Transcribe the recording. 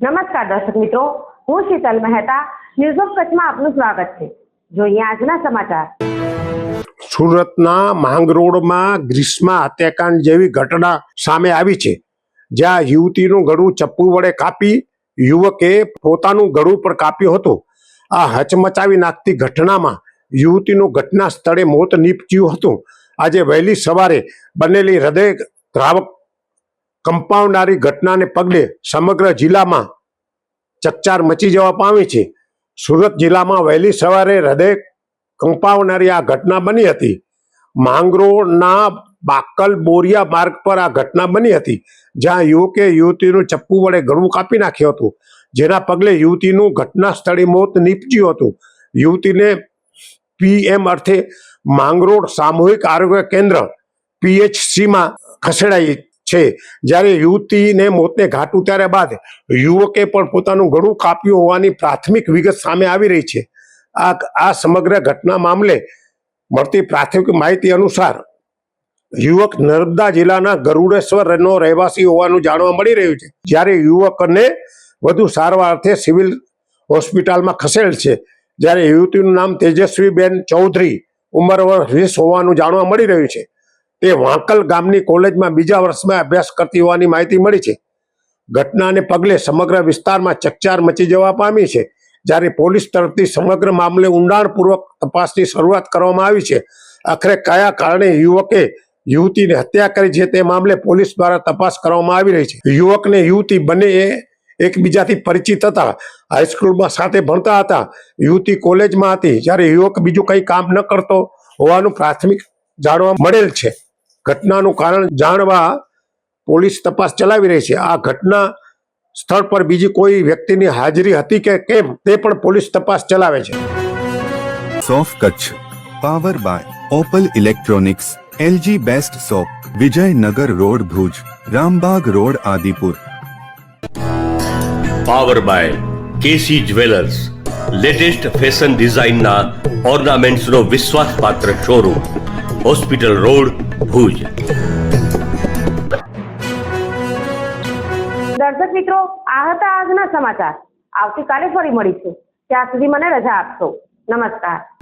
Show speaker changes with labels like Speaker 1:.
Speaker 1: નમસ્કાર દર્શક મિત્રો, હું શીતલ મહેતા ન્યૂઝ ઓફ કચ્છમાં આપનું સ્વાગત છે. જોઈએ આજના સમાચાર.
Speaker 2: સુરતના માંગરોળમાં ગ્રીષ્મા હત્યાકાંડ જેવી ઘટના સામે આવી છે. જ્યાં યુવતીનું ગળું ચપ્પુ વડે કાપી યુવકે પોતાનું ગળું પણ કાપ્યું હતું. આ હચમચાવી નાખતી ઘટનામાં યુવતીનું ઘટના સ્થળે મોત નીપજ્યું હતું. આજે વહેલી સવારે બનેલી હૃદય દ્રાવક કંપાવનારી ઘટનાને પગલે સમગ્ર જિલ્લામાં ચકચાર મચી જવા પામી છે. સુરત જિલ્લામાં વહેલી સવારે હૃદય કંપાવનારી આ ઘટના બની હતી. માંગરોળના બાકલ બોરિયા માર્ગ પર આ ઘટના બની હતી, જ્યાં યુવકે યુવતીનું ચપ્પુ વડે ગળું કાપી નાખ્યું હતું, જેના પગલે યુવતીનું ઘટના સ્થળે મોત નીપજ્યું હતું. યુવતીને પીએમ અર્થે માંગરોળ સામૂહિક આરોગ્ય કેન્દ્ર પીએચસીમાં ખસેડાઈ છે. જ્યારે યુવતીને મોતને ઘાટ ઉતાર્યા બાદ યુવકે પણ પોતાનું ગળું કાપ્યું હોવાની પ્રાથમિક વિગત સામે આવી રહી છે. આ આ સમગ્ર ઘટના મામલે મળતી પ્રાથમિક માહિતી અનુસાર યુવક નર્મદા જિલ્લાના ગરુડેશ્વરનો રહેવાસી હોવાનું જાણવા મળી રહ્યું છે. જ્યારે યુવકને વધુ સારવાર અર્થે સિવિલ હોસ્પિટલમાં ખસેડ છે. જ્યારે યુવતીનું નામ તેજસ્વીબેન ચૌધરી, ઉંમર વીસ હોવાનું જાણવા મળી રહ્યું છે. તે વાંકલ ગામની કોલેજમાં બીજા વર્ષમાં અભ્યાસ કરતી હોવાની માહિતી મળી છે. ઘટનાને પગલે સમગ્ર વિસ્તારમાં ચકચાર મચી જવા પામી છે. જ્યારે પોલીસ તરફથી સમગ્ર મામલે ઊંડાણપૂર્વક તપાસની શરૂઆત કરવામાં આવી છે. આખરે કયા કારણે યુવકે યુવતીને હત્યા કરી છે તે મામલે પોલીસ દ્વારા તપાસ કરવામાં આવી રહી છે. યુવકને યુવતી બંને એકબીજાથી પરિચિત હતા. હાઈસ્કૂલમાં સાથે ભણતા હતા. યુવતી કોલેજમાં હતી. જ્યારે યુવક બીજું કંઈ કામ ન કરતો હોવાનું પ્રાથમિક જાણવા મળેલ છે. ઘટનાનું કારણ જાણવા પોલીસ તપાસ ચલાવી રહી છે. આ ઘટના સ્થળ પર બીજી કોઈ વ્યક્તિની હાજરી હતી કે કેમ તે પણ પોલીસ તપાસ ચલાવે છે.
Speaker 3: સોફ Kutch power by Opal electronics LG best shop Vijaynagar road Bhuj Rambag road Adipur.
Speaker 4: Power by KC jewellers latest fashion ડિઝાઇનના ઓર્નામેન્ટ્સનો વિશ્વાસપાત્ર શોરૂમ. Hospital road Bhuj.
Speaker 1: દર્શક મિત્રો, આ હતા આજના સમાચાર. આવતીકાલે ફરી મળીશું. ત્યાં સુધી મને રજા આપશો. નમસ્કાર.